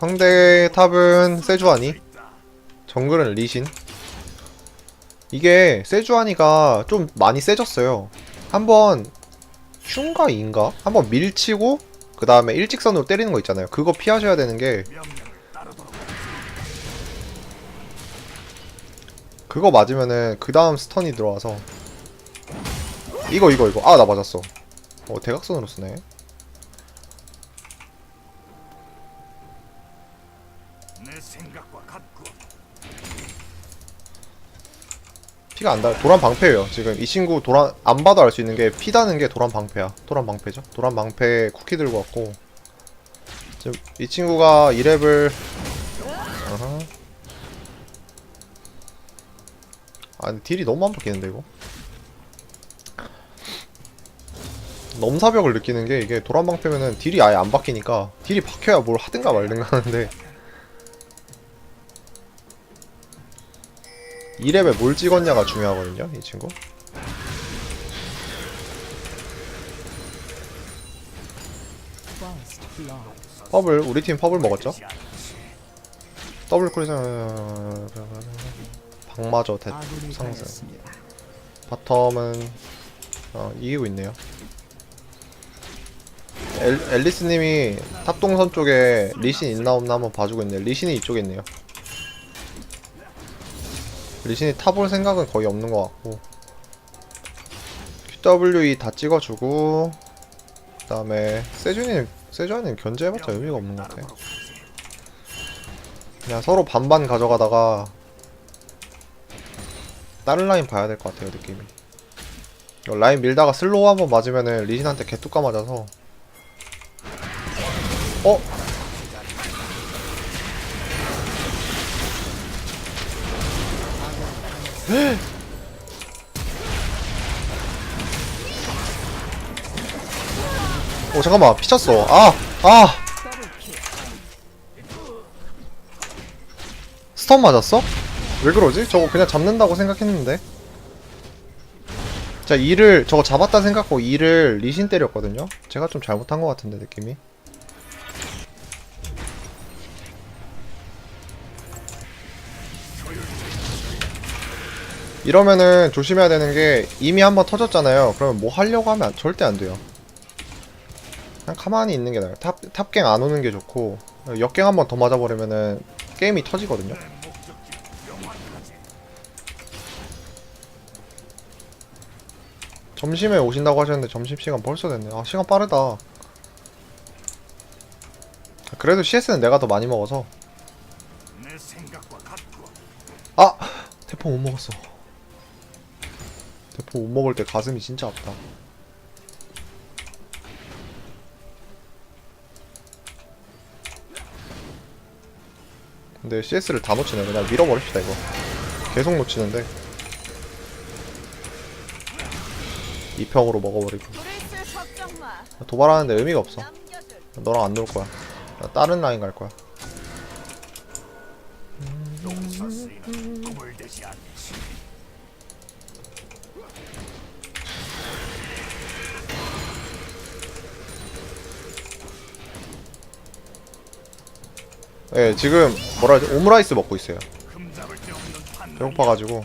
상대 탑은 세주아니 정글은 리신. 이게 세주아니가 좀 많이 세졌어요. 한번 흉가 인가? 한번 밀치고 그 다음에 일직선으로 때리는 거 있잖아요. 그거 피하셔야 되는 게 그거 맞으면은 그 다음 스턴이 들어와서 이거 이거 이거. 아 나 맞았어. 어 대각선으로 쓰네 피가 안 달. 도란 방패예요. 지금 이 친구 도란 안 봐도 알 수 있는 게 피다는 게 도란 방패야. 도란 방패죠. 도란 방패 쿠키 들고 왔고 지금 이 친구가 2렙을 어허. 아 딜이 너무 안 바뀌는데 이거. 넘사벽을 느끼는 게 이게 도란 방패면은 딜이 아예 안 바뀌니까 딜이 박혀야 뭘 하든가 말든가 하는데 2렙에 뭘 찍었냐가 중요하거든요, 이 친구. 퍼블, 우리 팀 퍼블 먹었죠? 더블 콜에서 방마저 대 상승. 바텀은 어, 이기고 있네요. 엘, 앨리스님이 탑동선 쪽에 리신 있나 없나 한번 봐주고 있네요. 리신이 이쪽에 있네요. 리신이 타볼 생각은 거의 없는 것 같고 QWE 다 찍어주고 그 다음에 세주님 세주님 견제해봤자 의미가 없는 것 같아. 그냥 서로 반반 가져가다가 다른 라인 봐야 될 것 같아요 느낌이. 라인 밀다가 슬로우 한번 맞으면은 리신한테 개뚜까 맞아서 어? 오 잠깐만 피쳤어 아! 아! 스턴 맞았어? 왜 그러지? 저거 그냥 잡는다고 생각했는데 자, 이를 저거 잡았다 생각하고 이를 리신 때렸거든요. 제가 좀 잘못한 것 같은데 느낌이. 이러면은 조심해야 되는 게 이미 한번 터졌잖아요. 그러면 뭐 하려고 하면 안- 절대 안 돼요. 그냥 가만히 있는 게 나아요. 탑, 탑갱 안 오는 게 좋고 역갱 한번 더 맞아버리면은 게임이 터지거든요. 점심에 오신다고 하셨는데 점심시간 벌써 됐네. 아, 시간 빠르다. 그래도 CS는 내가 더 많이 먹어서. 아! 대포 못 먹었어. 대포 못 먹을 때 가슴이 진짜 아프다. 근데 CS를 다 놓치네. 그냥 밀어버립시다, 이거. 계속 놓치는데. 2평으로 먹어버리고. 도발하는데 의미가 없어. 너랑 안 놀 거야. 나 다른 라인 갈 거야. 용 예, 지금 뭐라 하지? 오므라이스 먹고 있어요. 배고파가지고.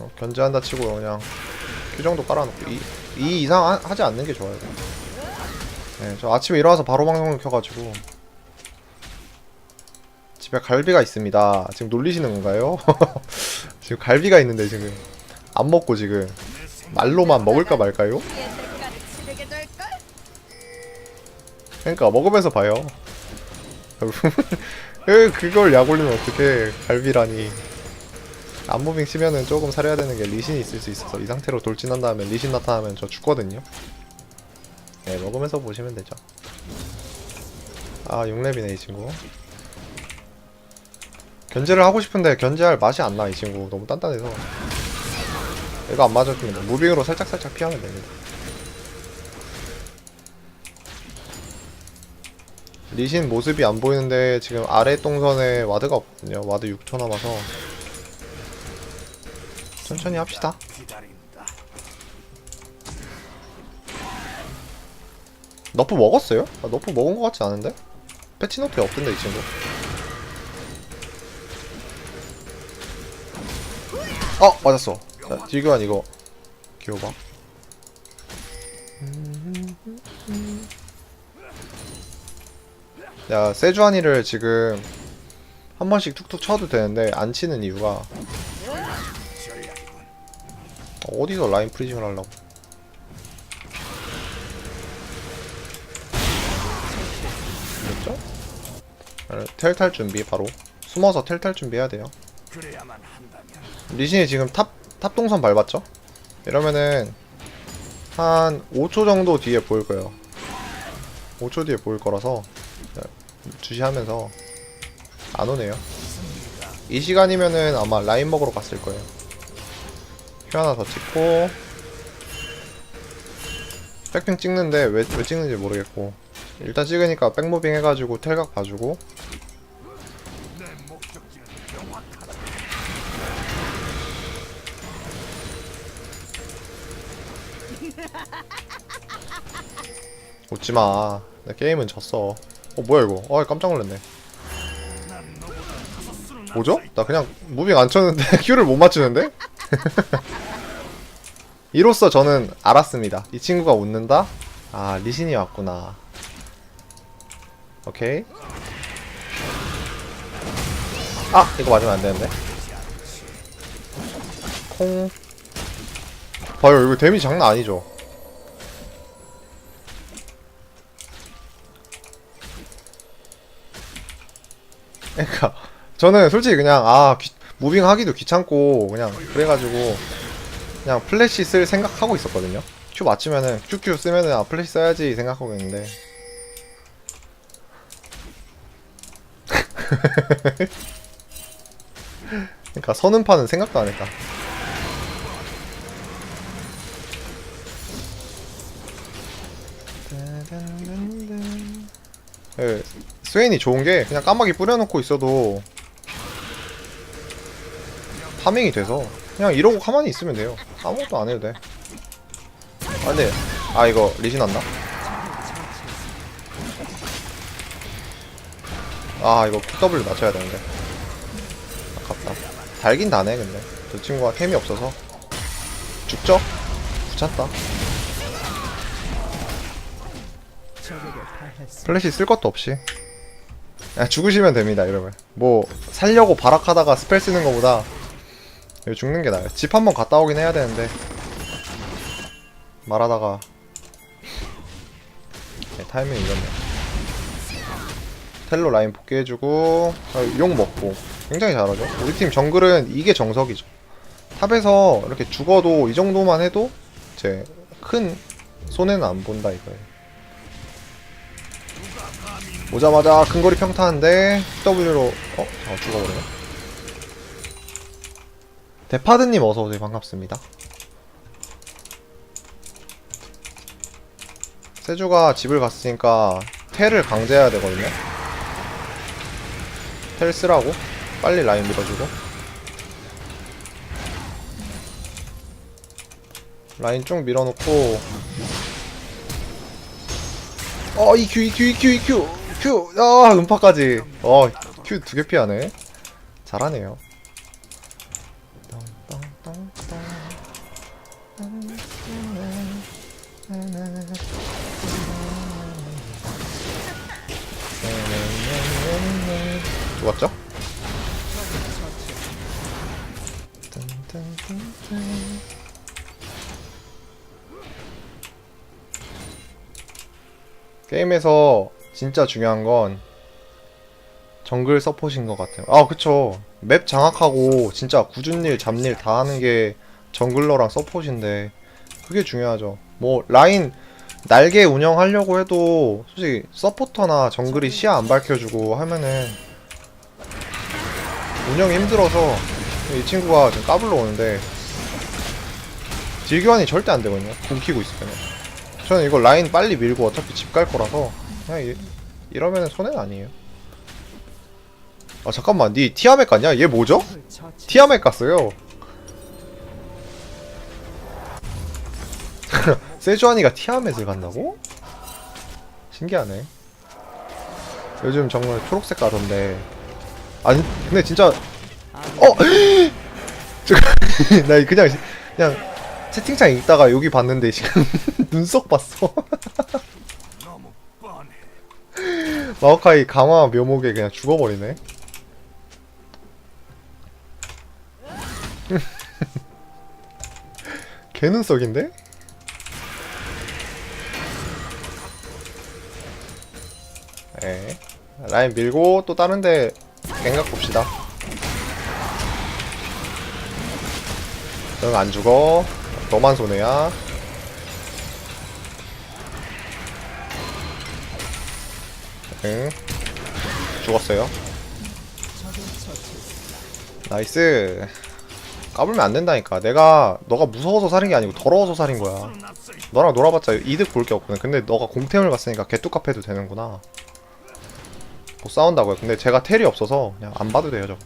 어, 견제한다 치고 그냥 큐 정도 깔아놓고 이, 이 이상 하, 하지 않는 게 좋아요. 네, 저 아침에 일어나서 바로 방송을 켜가지고 집에 갈비가 있습니다. 지금 놀리시는 건가요? 지금 갈비가 있는데 지금 안 먹고 지금 말로만 먹을까 말까요? 그러니까 먹으면서 봐요. 에, 그걸 약 올리면 어떻게 갈비라니. 안무빙 치면은 조금 살해야 되는 게 리신이 있을 수 있어서 이 상태로 돌진한 다음에 리신 나타나면 저 죽거든요. 네, 먹으면서 보시면 되죠. 아, 6렙이네 이 친구. 견제를 하고 싶은데 견제할 맛이 안 나 이 친구. 너무 단단해서. 이거 안 맞아주면 무빙으로 살짝살짝 피하면 됩니다. 리신 모습이 안 보이는데 지금 아래 동선에 와드가 없거든요. 와드 6초 남아서 천천히 합시다. 너프 먹었어요? 아, 너프 먹은 것 같지 않은데? 패치노트에 없던데 이 친구 어! 맞았어 자 딜교환 이거 기어봐 야 세주안이를 지금 한 번씩 툭툭 쳐도 되는데 안 치는 이유가. 어디서 라인 프리징을 하려고 됐죠? 아, 텔탈 준비 바로 숨어서 텔탈 준비해야 돼요 리신이 지금 탑, 탑 동선 밟았죠? 이러면은 한 5초 정도 뒤에 보일 거예요. 5초 뒤에 보일 거라서 주시하면서 안 오네요. 이 시간이면은 아마 라인 먹으러 갔을 거예요. 큐 하나 더 찍고 백핑 찍는데 왜, 왜 찍는지 모르겠고 일단 찍으니까 백무빙 해가지고 텔각 봐주고 웃지마 내 게임은 졌어 어 뭐야 이거 어 깜짝 놀랐네 뭐죠? 나 그냥 무빙 안 쳤는데 큐를 못 맞추는데? 이로써 저는 알았습니다. 이 친구가 웃는다? 아, 리신이 왔구나. 오케이. 아! 이거 맞으면 안 되는데. 콩. 봐요, 이거 데미지 장난 아니죠? 그러니까 저는 솔직히 그냥 아 귀- 무빙 하기도 귀찮고 그냥 그래가지고 그냥 플래시 쓸 생각하고 있었거든요. 큐 맞추면은 QQ 쓰면은 아 플래시 써야지 생각하고 있는데 그러니까 선음파는 생각도 안 했다. 예, 스웨인이 좋은 게 그냥 까마귀 뿌려놓고 있어도 파밍이 돼서 그냥 이러고 가만히 있으면 돼요. 아무것도 안 해도 돼. 아 근데 아 이거 리신 왔나? 아 이거 QW 맞춰야 되는데 아깝다. 달긴 다네 근데 저 친구가 템이 없어서 죽죠? 붙였다. 플래시 쓸 것도 없이 그냥 죽으시면 됩니다 이러면 뭐 살려고 발악하다가 스펠 쓰는 것보다 죽는 게 나아요. 집 한번 갔다 오긴 해야 되는데. 말하다가. 네, 타이밍 이겼네 텔로 라인 복귀해주고 아, 용 먹고. 굉장히 잘하죠? 우리 팀 정글은 이게 정석이죠. 탑에서 이렇게 죽어도 이 정도만 해도 이제 큰 손해는 안 본다 이거예요 오자마자 근거리 평타인데 W로 어? 아 죽어버리네. 데파드님 어서오세요. 반갑습니다. 세주가 집을 갔으니까 텔을 강제해야 되거든요. 텔 쓰라고? 빨리 라인 밀어주고. 라인 쭉 밀어놓고. 어 EQ EQ EQ EQ Q 아 음파까지. 어Q 두개 피하네. 잘하네요. 죽었죠? 게임에서 진짜 중요한 건 정글 서폿인 것 같아요. 아, 그쵸. 맵 장악하고 진짜 굳은 일, 잡일 다 하는 게 정글러랑 서폿인데 그게 중요하죠. 뭐 라인 날개 운영하려고 해도 솔직히 서포터나 정글이 시야 안 밝혀주고 하면은 운영이 힘들어서 이 친구가 지금 까불러 오는데 딜교환이 절대 안 되거든요. 굶기고 있으면. 저는 이거 라인 빨리 밀고 어차피 집 갈 거라서 그냥 이, 이러면 손해는 아니에요. 아 잠깐만, 니 티아멧 갔냐? 얘 뭐죠? 티아멧 갔어요. 세주아니가 티아멧을 간다고? 신기하네. 요즘 정말 초록색 가던데. 아니, 근데 진짜, 어! 나 그냥, 그냥 채팅창 읽다가 여기 봤는데 지금 눈썹 봤어. 마오카이 강화 묘목에 그냥 죽어버리네. 개 눈썹인데? 네. 라인 밀고 또 다른데 갱각 봅시다. 응, 안 죽어. 너만 손해야. 응. 죽었어요. 나이스. 까불면 안 된다니까. 내가 너가 무서워서 살인 게 아니고 더러워서 살인 거야. 너랑 놀아봤자 이득 볼 게 없거든. 근데 너가 공템을 갔으니까 개뚜값 해도 되는구나. 뭐 싸운다고요. 근데 제가 텔이 없어서 그냥 안 봐도 돼요, 저거.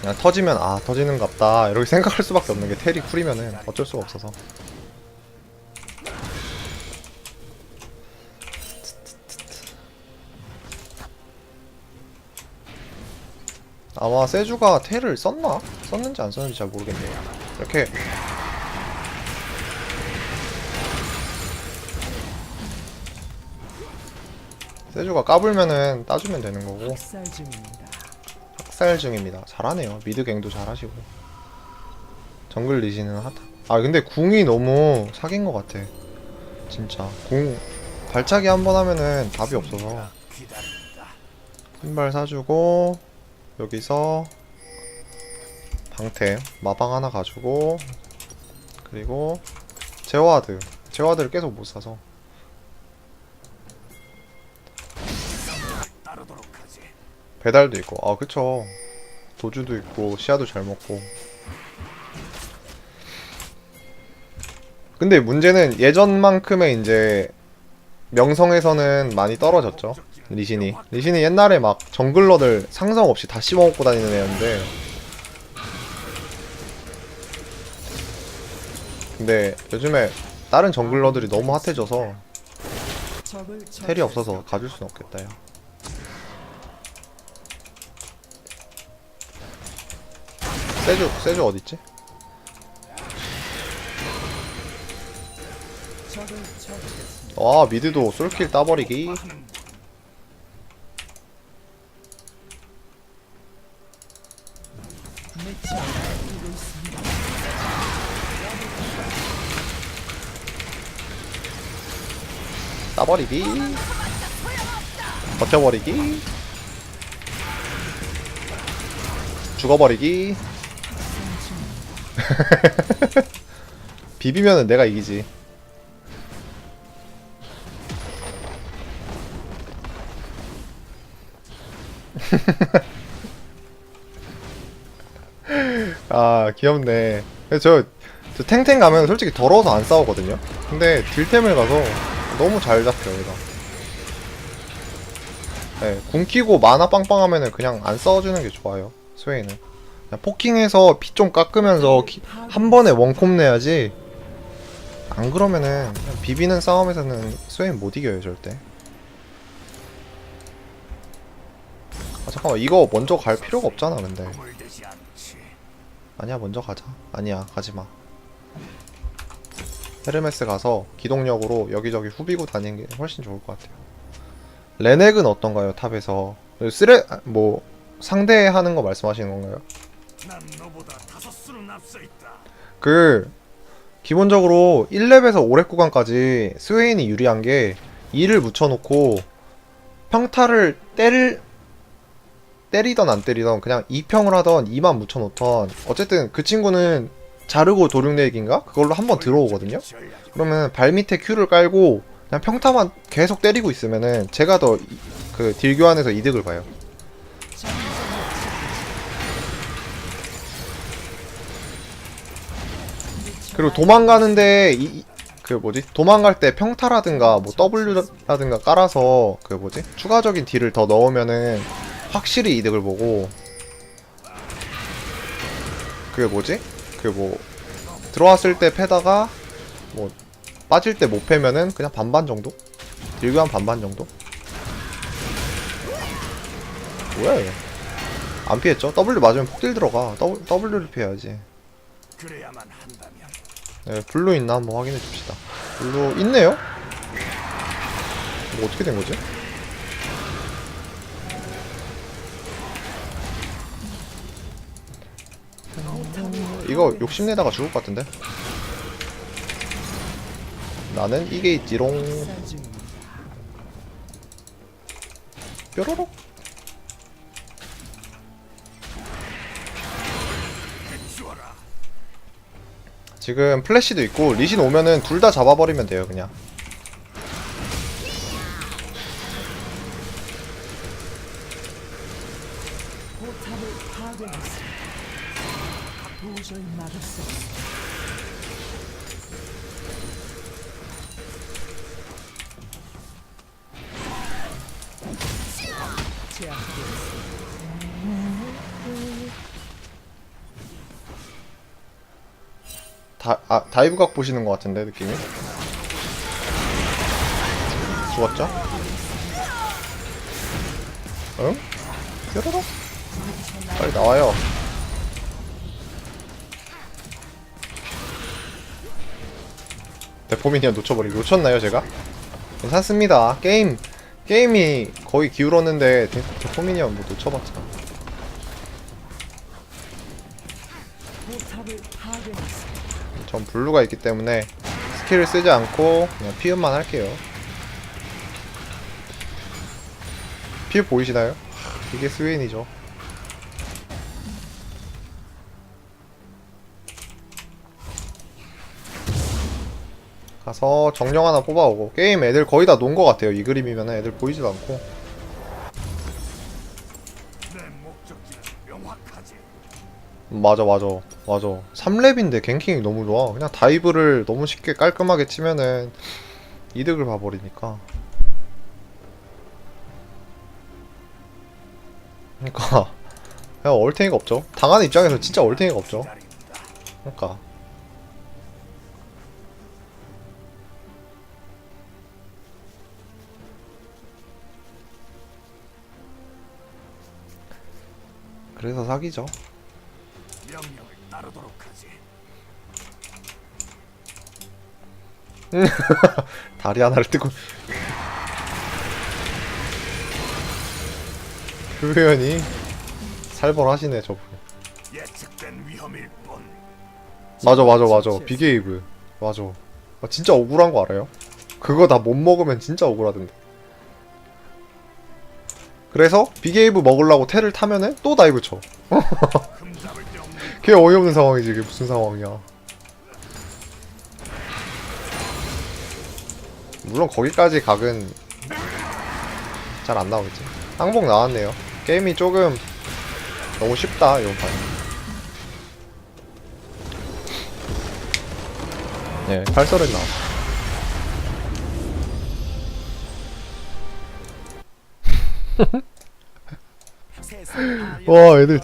그냥 터지면 아 터지는 갑다 이렇게 생각할 수밖에 없는 게 텔이 쿨이면은 어쩔 수가 없어서. 아마 세주가 텔을 썼나? 썼는지 안 썼는지 잘 모르겠네요. 이렇게 세주가 까불면은 따주면 되는 거고 학살 중입니다. 학살 중입니다. 잘하네요. 미드갱도 잘하시고 정글 리시는 하다. 아 근데 궁이 너무 사귄 것 같아. 진짜 궁 발차기 한 번 하면은 답이 없어서. 신발 사주고 여기서 방템 마방 하나 가지고 그리고 제어하드 제어하드를 계속 못 사서. 배달도 있고. 아 그쵸. 도주도 있고 시야도 잘 먹고. 근데 문제는 예전만큼의 이제 명성에서는 많이 떨어졌죠 리신이. 리신이 옛날에 막 정글러들 상성 없이 다 씹어먹고 다니는 애였는데. 근데 요즘에 다른 정글러들이 너무 핫해져서 텔이 없어서 가줄 순 없겠다 야. 세주 세주 어딨지? 와 미드도 솔킬 따버리기 미쳐 날뛰고 있습니다. 따버리기. 버텨버리기. 죽어버리기. 비비면은 내가 이기지 아 귀엽네. 저, 저 탱탱 가면 솔직히 더러워서 안 싸우거든요. 근데 딜템을 가서 너무 잘 잡혀 얘가. 네, 궁 키고 마나 빵빵하면은 그냥 안 싸워주는 게 좋아요 스웨이는. 포킹해서 피 좀 깎으면서 키- 한 번에 원콤 내야지. 안 그러면은 비비는 싸움에서는 스웨이 못 이겨요 절대. 아 잠깐만 이거 먼저 갈 필요가 없잖아 근데. 아니야 먼저 가자. 아니야 가지마. 헤르메스 가서 기동력으로 여기저기 후비고 다니는 게 훨씬 좋을 것 같아요. 레넥은 어떤가요 탑에서? 쓰레 뭐 상대하는 거 말씀하시는 건가요? 그 기본적으로 1렙에서 5렙 구간까지 스웨인이 유리한 게 2를 묻혀놓고 평타를 때릴 때리던 안 때리던 그냥 2평을 하던 2만 묻혀놓던 어쨌든 그 친구는 자르고 도륙내기인가? 그걸로 한번 들어오거든요? 그러면 발 밑에 큐를 깔고 그냥 평타만 계속 때리고 있으면은 제가 더 그 딜 교환에서 이득을 봐요. 그리고 도망가는데 이, 이- 그 뭐지 도망갈 때 평타라든가 뭐 W라든가 깔아서 그 뭐지 추가적인 딜을 더 넣으면은 확실히 이득을 보고 그 뭐지 그뭐 들어왔을 때 패다가 뭐 빠질 때 못 패면은 그냥 반반 정도? 딜교한 반반 정도? 뭐야 이거 안 피했죠? W 맞으면 폭딜 들어가 W, W를 피해야지 네, 블루 있나 한번 확인해 줍시다 블루 있네요? 이거 어떻게 된 거지? 이거 욕심내다가 죽을 것 같은데? 나는 이게 있지롱. 뾰로록. 지금 플래시도 있고 리신 오면은 둘 다 잡아버리면 돼요 그냥 다, 아, 다이브각 보시는 것 같은데 느낌이 죽었죠? 응? 뾰로록 빨리 나와요 데포미니언 놓쳐버리고 놓쳤나요 제가? 괜찮습니다 게임 게임이 거의 기울었는데 데- 데포미니언 뭐 놓쳐봤자 블루가 있기 때문에 스킬을 쓰지 않고 그냥 피음만 할게요. 피 보이시나요? 이게 스웨인이죠. 가서 정령 하나 뽑아오고 게임 애들 거의 다 논 것 같아요. 이 그림이면 애들 보이지도 않고 맞아 맞아 맞아. 3렙인데 갱킹이 너무 좋아. 그냥 다이브를 너무 쉽게 깔끔하게 치면은 이득을 봐버리니까. 그니까 그냥 얼탱이가 없죠. 당하는 입장에서 진짜 얼탱이가 없죠. 그니까. 그래서 사기죠 따르도록 하지. 다리 하나를 뜨고. 표현이 살벌하시네 저분. 예측된 위험일 뿐. 맞아 맞아 맞아. 비게이브. 맞아. 아, 진짜 억울한 거 알아요? 그거 다 못 먹으면 진짜 억울하던데. 그래서 비게이브 먹으려고 테를 타면은 또 다이브 쳐. 흠잡을 걔 어이없는 상황이지 이게 무슨 상황이야. 물론 거기까지 각은 잘 안 나오겠지. 항복 나왔네요. 게임이 조금 너무 쉽다 이번 판 네, 팔설은 나왔어. 와 애들